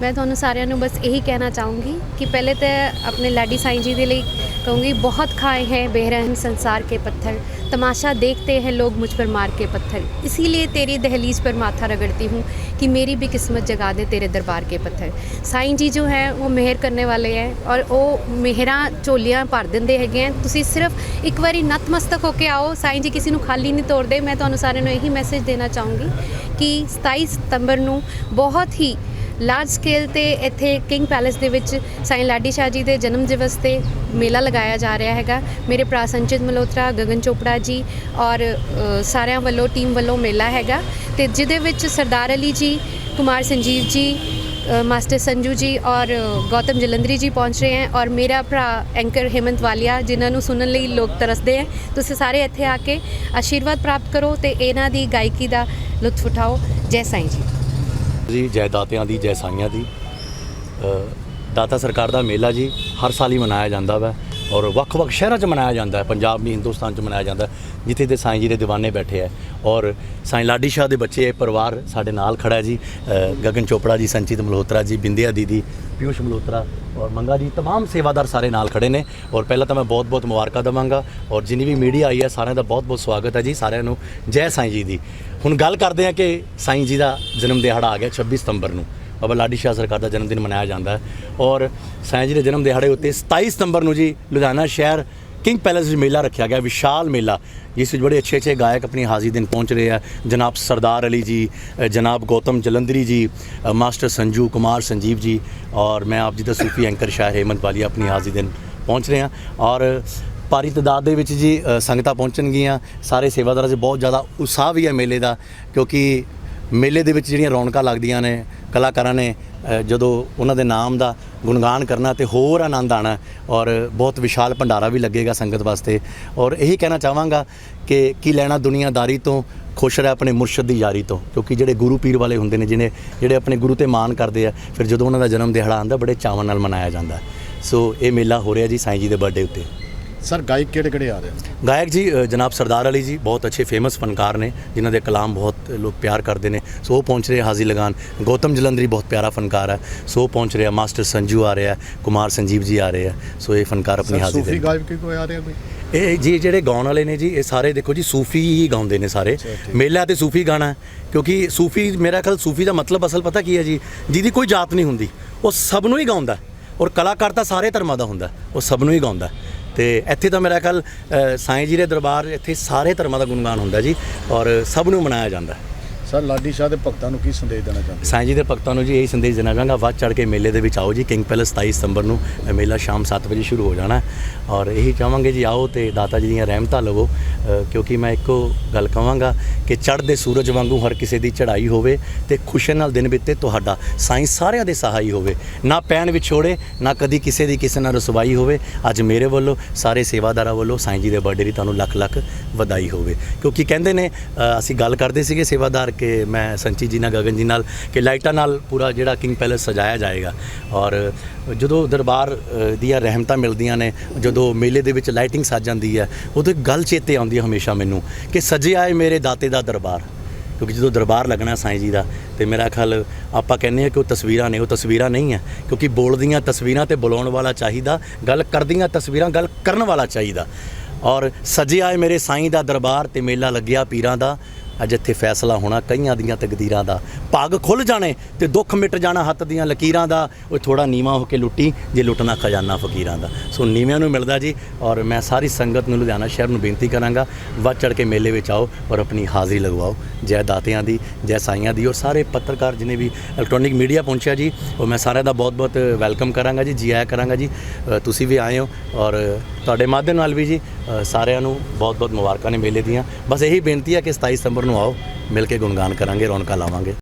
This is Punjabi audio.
ਮੈਂ ਤੁਹਾਨੂੰ ਸਾਰਿਆਂ ਨੂੰ ਬਸ ਇਹੀ ਕਹਿਣਾ ਚਾਹੂੰਗੀ ਕਿ ਪਹਿਲੇ ਤਾਂ ਆਪਣੇ ਲਾਡੀ ਸਾਈਂ ਜੀ ਦੇ ਲਈ कहूँगी बहुत खाए हैं बेरहम संसार के पत्थर तमाशा देखते हैं लोग मुझ पर मार के पत्थर इसीलिए तेरी दहलीज पर माथा रगड़ती हूँ कि मेरी भी किस्मत जगा दे तेरे दरबार के पत्थर ਸਾਈਂ ਜੀ ਜੋ ਹੈ ਉਹ ਮਿਹਰ ਕਰਨੇ ਵਾਲੇ ਹੈ ਔਰ ਉਹ ਮਿਹਰਾਂ ਝੋਲੀਆਂ ਭਰ ਦਿੰਦੇ ਹੈਗੇ ਹੈ ਤੁਸੀਂ ਸਿਰਫ ਇੱਕ ਵਾਰੀ ਨਤਮਸਤਕ ਹੋ ਕੇ ਆਓ ਸਾਈਂ ਜੀ ਕਿਸੇ ਨੂੰ ਖਾਲੀ ਨਹੀਂ ਤੋੜਦੇ ਮੈਂ ਤੁਹਾਨੂੰ ਸਾਰਿਆਂ ਨੂੰ ਇਹੀ ਮੈਸੇਜ ਦੇਣਾ ਚਾਹੂੰਗੀ ਕਿ 27 ਸਤੰਬਰ ਨੂੰ ਬਹੁਤ ਹੀ ਲਾਰਜ ਸਕੇਲ ਤੇ ਇੱਥੇ ਕਿੰਗ ਪੈਲੇਸ ਦੇ ਵਿੱਚ ਸਾਈਂ ਲਾਡੀ ਸ਼ਾਹ ਜੀ ਦੇ ਜਨਮ ਦਿਵਸ ਤੇ ਮੇਲਾ ਲਗਾਇਆ ਜਾ ਰਿਹਾ ਹੈਗਾ। ਮੇਰੇ ਭਰਾ ਸੰਚਿਤ ਮਲਹੋਤਰਾ, ਗਗਨ ਚੋਪੜਾ ਜੀ ਔਰ ਸਾਰਿਆਂ ਵੱਲੋਂ ਟੀਮ ਵੱਲੋਂ ਮੇਲਾ ਹੈਗਾ। ਤੇ ਜਿਹਦੇ ਵਿੱਚ ਸਰਦਾਰ ਅਲੀ ਜੀ, ਕੁਮਾਰ ਸੰਜੀਵ ਜੀ ਮਾਸਟਰ ਸੰਜੂ ਜੀ ਔਰ ਗੌਤਮ ਜਲੰਧਰੀ ਜੀ ਪਹੁੰਚ ਰਹੇ ਹਨ ਔਰ ਮੇਰਾ ਭਰਾ ਐਂਕਰ ਹੇਮੰਤ ਵਾਲੀਆ ਜਿਨ੍ਹਾਂ ਨੂੰ ਸੁਣਨ ਲਈ ਲੋਕ ਤਰਸਦੇ ਹੈ। ਤੁਸੀਂ ਸਾਰੇ ਇੱਥੇ ਆ ਕੇ ਆਸ਼ੀਰਵਾਦ ਪ੍ਰਾਪਤ ਕਰੋ ਤੇ ਇਹਨਾਂ ਦੀ ਗਾਇਕੀ ਦਾ ਲੁਤਫ ਉਠਾਓ। ਜੈ ਸਾਈਂ ਜੀ। ਜੀ, ਜੈ ਦਾਤਿਆਂ ਦੀ, ਜੈ ਸਾਈਆਂ ਦੀ। ਦਾਤਾ ਸਰਕਾਰ ਦਾ ਮੇਲਾ ਜੀ, ਹਰ ਸਾਲ ਹੀ ਮਨਾਇਆ ਜਾਂਦਾ ਵਾ। ਔਰ ਵੱਖ-ਵੱਖ ਸ਼ਹਿਰਾਂ 'ਚ ਮਨਾਇਆ ਜਾਂਦਾ ਹੈ ਪੰਜਾਬ ਨਹੀਂ ਹਿੰਦੁਸਤਾਨ 'ਚ ਮਨਾਇਆ ਜਾਂਦਾ ਹੈ, ਜਿੱਥੇ ਦੇ ਸਾਈਂ ਜੀ ਦੇ ਦੀਵਾਨੇ ਬੈਠੇ ਹੈ ਔਰ ਸਾਈਂ ਲਾਡੀ ਸ਼ਾਹ ਦੇ ਬੱਚੇ ਇਹ ਪਰਿਵਾਰ ਸਾਡੇ ਨਾਲ ਖੜਾ ਹੈ ਜੀ ਅ, ਗਗਨ ਚੋਪੜਾ ਜੀ ਸੰਚਿਤ ਮਲਹੋਤਰਾ ਜੀ ਬਿੰਦਿਆ ਦੀਦੀ ਪਿਊਸ਼ ਮਲਹੋਤਰਾ ਔਰ ਮੰਗਾ ਜੀ तमाम ਸੇਵਾਦਾਰ ਸਾਰੇ ਨਾਲ ਖੜੇ ਨੇ ਔਰ ਪਹਿਲਾਂ ਤਾਂ ਮੈਂ ਬਹੁਤ-ਬਹੁਤ ਮੁਬਾਰਕਾਂ ਦਵਾਂਗਾ ਔਰ ਜਿੰਨੀ ਵੀ ਮੀਡੀਆ ਆਈ ਹੈ ਸਾਰਿਆਂ ਦਾ ਬਹੁਤ-ਬਹੁਤ ਸਵਾਗਤ ਹੈ ਜੀ ਸਾਰਿਆਂ ਨੂੰ ਜੈ ਸਾਈਂ ਜੀ ਦੀ ਹੁਣ ਗੱਲ ਕਰਦੇ ਹਾਂ ਕਿ ਸਾਈਂ ਜੀ ਦਾ ਜਨਮ ਦਿਹਾੜਾ ਆ ਗਿਆ 26 ਸਤੰਬਰ ਨੂੰ ਬਾਬਾ ਲਾਡੀ ਸ਼ਾਹ ਸਰਕਾਰ ਦਾ ਜਨਮ ਦਿਨ ਮਨਾਇਆ ਜਾਂਦਾ ਹੈ। ਔਰ ਸਾਈਂ ਜੀ ਦੇ ਜਨਮ ਦਿਹਾੜੇ ਉੱਤੇ 27 ਸਤੰਬਰ ਨੂੰ ਜੀ ਲੁਧਿਆਣਾ ਸ਼ਹਿਰ ਕਿੰਗ ਪੈਲੇਸ ਵਿੱਚ ਮੇਲਾ ਰੱਖਿਆ ਗਿਆ, ਵਿਸ਼ਾਲ ਮੇਲਾ, ਜਿਸ ਵਿੱਚ ਬੜੇ ਅੱਛੇ ਅੱਛੇ ਗਾਇਕ ਆਪਣੀ ਹਾਜ਼ਰੀ ਦਿਨ ਪਹੁੰਚ ਰਹੇ ਆ। ਜਨਾਬ ਸਰਦਾਰ ਅਲੀ ਜੀ ਜਨਾਬ ਗੌਤਮ ਜਲੰਧਰੀ ਜੀ ਮਾਸਟਰ ਸੰਜੂ ਕੁਮਾਰ ਸੰਜੀਵ ਜੀ, ਔਰ ਮੈਂ ਆਪ ਜੀ ਦਾ ਸੂਫੀ ਐਂਕਰ ਸ਼ਾਹ ਹੇਮੰਤ ਵਾਲੀ ਆਪਣੀ ਹਾਜ਼ਰੀ ਦਿਨ ਪਹੁੰਚ ਰਹੇ ਹਾਂ। ਔਰ ਭਾਰੀ ਤਾਦਾਦ ਦੇ ਵਿੱਚ ਜੀ ਸੰਗਤਾਂ ਪਹੁੰਚਣਗੀਆਂ। ਸਾਰੇ ਸੇਵਾਦਾਰਾਂ 'ਚ ਬਹੁਤ ਜ਼ਿਆਦਾ ਉਤਸ਼ਾਹ ਵੀ ਹੈ ਮੇਲੇ ਦਾ, ਕਿਉਂਕਿ ਮੇਲੇ ਦੇ ਵਿੱਚ ਜਿਹੜੀਆਂ ਰੌਣਕਾਂ ਲੱਗਦੀਆਂ ਨੇ, ਕਲਾਕਾਰਾਂ ਨੇ ਜਦੋਂ ਉਹਨਾਂ ਦੇ ਨਾਮ ਦਾ ਗੁਣਗਾਨ ਕਰਨਾ ਤੇ ਹੋਰ ਆਨੰਦ ਆਣਾ ਔਰ ਬਹੁਤ ਵਿਸ਼ਾਲ ਭੰਡਾਰਾ ਵੀ ਲੱਗੇਗਾ ਸੰਗਤ ਵਾਸਤੇ। ਔਰ ਇਹੀ ਕਹਿਣਾ ਚਾਹਾਂਗਾ ਕਿ ਕੀ ਲੈਣਾ ਦੁਨੀਆਦਾਰੀ ਤੋਂ, ਖੁਸ਼ ਰਹਿ ਆਪਣੇ ਮੁਰਸ਼ਿਦ ਦੀ ਯਾਰੀ ਤੋਂ, ਕਿਉਂਕਿ ਜਿਹੜੇ ਗੁਰੂ ਪੀਰ ਵਾਲੇ ਹੁੰਦੇ ਨੇ, ਜਿਹਨੇ, ਜਿਹੜੇ ਆਪਣੇ ਗੁਰੂ ਤੇ ਮਾਣ ਕਰਦੇ ਆ, ਫਿਰ ਜਦੋਂ ਉਹਨਾਂ ਦਾ ਜਨਮ ਦਿਹਾੜਾ ਆਉਂਦਾ, ਬੜੇ ਚਾਵਾਂ ਨਾਲ ਮਨਾਇਆ ਜਾਂਦਾ। ਸੋ ਇਹ ਮੇਲਾ ਹੋ ਰਿਹਾ ਜੀ ਸਾਈਂ ਜੀ ਦੇ ਬਰਥਡੇ ਉੱਤੇ। ਸਰ ਗਾਇਕ ਕਿਹੜੇ ਕਿਹੜੇ ਆ ਰਹੇ ਨੇ ਗਾਇਕ ਜੀ ਜਨਾਬ ਸਰਦਾਰ ਅਲੀ ਜੀ ਬਹੁਤ ਅੱਛੇ ਫੇਮਸ ਫਨਕਾਰ ਨੇ ਜਿਨ੍ਹਾਂ ਦੇ ਕਲਾਮ ਬਹੁਤ ਲੋਕ ਪਿਆਰ ਕਰਦੇ ਨੇ। ਸੋ ਉਹ ਪਹੁੰਚ ਰਹੇ ਹਾਜ਼ੀ ਲਗਾਨ। ਗੌਤਮ ਜਲੰਧਰੀ ਬਹੁਤ ਪਿਆਰਾ ਫਨਕਾਰ ਹੈ। ਸੋ ਪਹੁੰਚ ਰਿਹਾ ਮਾਸਟਰ ਸੰਜੂ ਆ ਰਿਹਾ ਕੁਮਾਰ ਸੰਜੀਵ ਜੀ ਆ ਰਹੇ ਆ। ਸੋ ਇਹ ਫਨਕਾਰ ਆਪਣੀ ਹਾਜ਼ਰੀ ਸੂਫੀ ਦੇ ਗਾਇਕ ਕੀ ਕੋਈ ਆ ਰਿਹਾ ਕੋਈ? ਇਹ ਜੀ ਜਿਹੜੇ ਗਾਉਣ ਵਾਲੇ ਨੇ ਜੀ ਇਹ ਸਾਰੇ ਦੇਖੋ ਜੀ ਸੂਫੀ ਹੀ ਗਾਉਂਦੇ ਨੇ ਸਾਰੇ। ਮੇਲਾ ਤੇ ਸੂਫੀ ਗਾਣਾ ਕਿਉਂਕਿ ਸੂਫੀ ਮੇਰਾ ਖਿਆਲ ਸੂਫੀ ਦਾ ਮਤਲਬ ਅਸਲ ਪਤਾ ਕੀ ਹੈ ਜੀ ਜਿਹਦੀ ਕੋਈ ਜਾਤ ਨਹੀਂ ਹੁੰਦੀ ਉਹ ਸਭ ਨੂੰ ਹੀ ਗਾਉਂਦਾ। ਔਰ ਕਲਾਕਾਰ ਤਾਂ ਸਾਰੇ ਧਰਮਾਂ ਦਾ ਹੁੰਦਾ ਉਹ ਸਭ ਨੂੰ ਹੀ ਗਾਉਂਦਾ। ਤੇ ਇੱਥੇ ਤਾਂ ਮੇਰਾ ਖਿਆਲ ਅ, ਸਾਈਂ ਜੀ ਦੇ ਦਰਬਾਰ ਇੱਥੇ ਸਾਰੇ ਧਰਮਾਂ ਦਾ ਗੁਣਗਾਨ ਹੁੰਦਾ ਜੀ ਔਰ ਸਭ ਨੂੰ ਮਨਾਇਆ ਜਾਂਦਾ ਹੈ। ਸਰ ਲਾਡੀ ਸ਼ਾਹ ਦੇ ਭਗਤਾਂ ਨੂੰ ਕੀ ਸੰਦੇਸ਼ ਦੇਣਾ ਚਾਹੁੰਦੇ ਸਾਈਂ ਜੀ ਦੇ ਭਗਤਾਂ ਨੂੰ ਜੀ ਇਹੀ ਸੰਦੇਸ਼ ਦੇਣਾ ਚਾਹਾਂਗਾ ਵੱਧ ਚੜ ਕੇ ਮੇਲੇ ਦੇ ਵਿੱਚ ਆਓ ਜੀ ਕਿੰਗ ਪੈਲਸ 27 ਸਤੰਬਰ ਨੂੰ ਇਹ ਮੇਲਾ ਸ਼ਾਮ 7 ਵਜੇ ਸ਼ੁਰੂ ਹੋ ਜਾਣਾ। ਔਰ ਇਹੀ ਚਾਹਾਂਗੇ ਜੀ ਆਓ ਤੇ ਦਾਤਾ ਜੀ ਦੀਆਂ ਰਹਿਮਤਾਂ ਲਵੋ। ਅ, ਕਿਉਂਕਿ ਮੈਂ ਇੱਕੋ ਗੱਲ ਕਹਾਂਗਾ ਕਿ ਚੜ੍ਹਦੇ ਸੂਰਜ ਵਾਂਗੂ ਹਰ ਕਿਸੇ ਦੀ ਚੜ੍ਹਾਈ ਹੋਵੇ ਤੇ ਖੁਸ਼ੀ ਨਾਲ ਦਿਨ ਬੀਤੇ ਤੁਹਾਡਾ ਸਾਈਂ ਸਾਰਿਆਂ ਦੇ ਸਹਾਈ ਹੋਵੇ। ਨਾ ਪੈਣ ਵਿਛੋੜੇ ਨਾ ਕਦੀ ਕਿਸੇ ਦੀ ਕਿਸੇ ਨਾਲ ਰਸਵਾਈ ਹੋਵੇ। ਅੱਜ ਮੇਰੇ ਵੱਲੋਂ ਸਾਰੇ ਸੇਵਾਦਾਰਾਂ ਵੱਲੋਂ ਸਾਈਂ ਜੀ ਦੇ ਬਰਥਡੇ ਦੀ ਤੁਹਾਨੂੰ ਲੱਖ ਲੱਖ ਵਧਾਈ ਹੋਵੇ। ਕਿਉਂਕਿ ਕਹਿੰਦੇ ਨੇ ਅ, ਅਸੀਂ ਗੱਲ ਕਰਦੇ ਸੀਗੇ ਸੇਵਾਦਾਰ ਕਿ ਮੈਂ ਸੰਚੀ ਜੀ ਨਾਲ, ਗਗਨ ਜੀ ਨਾਲ ਕਿ ਲਾਈਟਾਂ ਨਾਲ ਪੂਰਾ ਜਿਹੜਾ ਕਿੰਗ ਪੈਲੇਸ ਸਜਾਇਆ ਜਾਏਗਾ। ਔਰ ਜਦੋਂ ਦਰਬਾਰ ਦੀਆਂ ਰਹਿਮਤਾਂ ਮਿਲਦੀਆਂ ਨੇ, ਜਦੋਂ ਮੇਲੇ ਦੇ ਵਿੱਚ ਲਾਈਟਿੰਗ ਸੱਜ ਜਾਂਦੀ ਹੈ, ਉਦੋਂ ਇੱਕ ਗੱਲ ਚੇਤੇ ਆਉਂਦੀ ਹੈ ਹਮੇਸ਼ਾ ਮੈਨੂੰ ਕਿ ਸਜੇ ਆਏ ਮੇਰੇ ਦਾਤੇ ਦਾ ਦਰਬਾਰ। ਕਿਉਂਕਿ ਜਦੋਂ ਦਰਬਾਰ ਲੱਗਣਾ ਸਾਈਂ ਜੀ ਦਾ, ਤੇ ਮੇਰਾ ਖਿਆਲ ਆਪਾਂ ਕਹਿੰਦੇ ਆ ਕਿ ਉਹ ਤਸਵੀਰਾਂ ਨੇ, ਉਹ ਤਸਵੀਰਾਂ ਨਹੀਂ ਹੈ। ਕਿਉਂਕਿ ਬੋਲਦੀਆਂ ਤਸਵੀਰਾਂ ਤੇ ਬੁਲਾਉਣ ਵਾਲਾ ਚਾਹੀਦਾ, ਗੱਲ ਕਰਦੀਆਂ ਤਸਵੀਰਾਂ, ਗੱਲ ਕਰਨ ਵਾਲਾ ਚਾਹੀਦਾ। ਔਰ ਸਜੇ ਆਏ ਮੇਰੇ ਸਾਈਂ ਦਾ ਦਰਬਾਰ ਤੇ ਮੇਲਾ ਲੱਗਿਆ ਪੀਰਾਂ ਦਾ ਅੱਜ ਇੱਥੇ ਫੈਸਲਾ ਹੋਣਾ ਕਈਆਂ ਦੀਆਂ ਤਕਦੀਰਾਂ ਦਾ। ਭਾਗ ਖੁੱਲ ਜਾਣੇ ਤੇ ਦੁੱਖ ਮਿਟ ਜਾਣਾ ਹੱਥ ਦੀਆਂ ਲਕੀਰਾਂ ਦਾ। ਉਹ ਥੋੜਾ ਨੀਵਾ ਹੋ ਕੇ ਲੁੱਟੀ ਜੇ ਲੁੱਟਣਾ ਖਜ਼ਾਨਾ ਫਕੀਰਾਂ ਦਾ। ਸੋ ਨੀਵਿਆਂ ਨੂੰ ਮਿਲਦਾ ਜੀ ਔਰ ਮੈਂ ਸਾਰੀ ਸੰਗਤ ਨੂੰ ਲੁਧਿਆਣਾ ਸ਼ਹਿਰ ਨੂੰ ਬੇਨਤੀ ਕਰਾਂਗਾ, ਵੱਧ ਚੜ ਕੇ ਮੇਲੇ ਵਿੱਚ ਆਓ ਔਰ ਆਪਣੀ ਹਾਜ਼ਰੀ ਲਗਵਾਓ। ਜੈ ਦਾਤਿਆਂ ਦੀ, ਜੈ ਸਾਈਆਂ ਦੀ ਔਰ ਸਾਰੇ ਪੱਤਰਕਾਰ ਜਿਨੇ ਵੀ ਇਲੈਕਟ੍ਰੋਨਿਕ ਮੀਡੀਆ ਪਹੁੰਚਿਆ ਜੀ, ਉਹ ਮੈਂ ਸਾਰਿਆਂ ਦਾ ਬਹੁਤ-ਬਹੁਤ ਵੈਲਕਮ ਕਰਾਂਗਾ ਜੀ ਜੀ ਆਇਆਂ ਕਰਾਂਗਾ ਜੀ। ਤੁਸੀਂ ਵੀ ਆਏ ਹੋ ਔਰ ਤੁਹਾਡੇ ਮਾਧਿਅਮ ਨਾਲ ਵੀ ਜੀ ਸਾਰਿਆਂ ਨੂੰ ਬਹੁਤ-ਬਹੁਤ ਮੁਬਾਰਕਾਂ ਨੇ ਮੇਲੇ ਦੀਆਂ। ਬਸ ਇਹੀ ਬੇਨਤੀ ਹੈ ਕਿ 27 ਸਤੰਬਰ ਨੂੰ ਆਓ, ਮਿਲ ਕੇ ਗੁਣਗਾਨ ਕਰਾਂਗੇ, ਰੌਣਕਾਂ ਲਾਵਾਂਗੇ।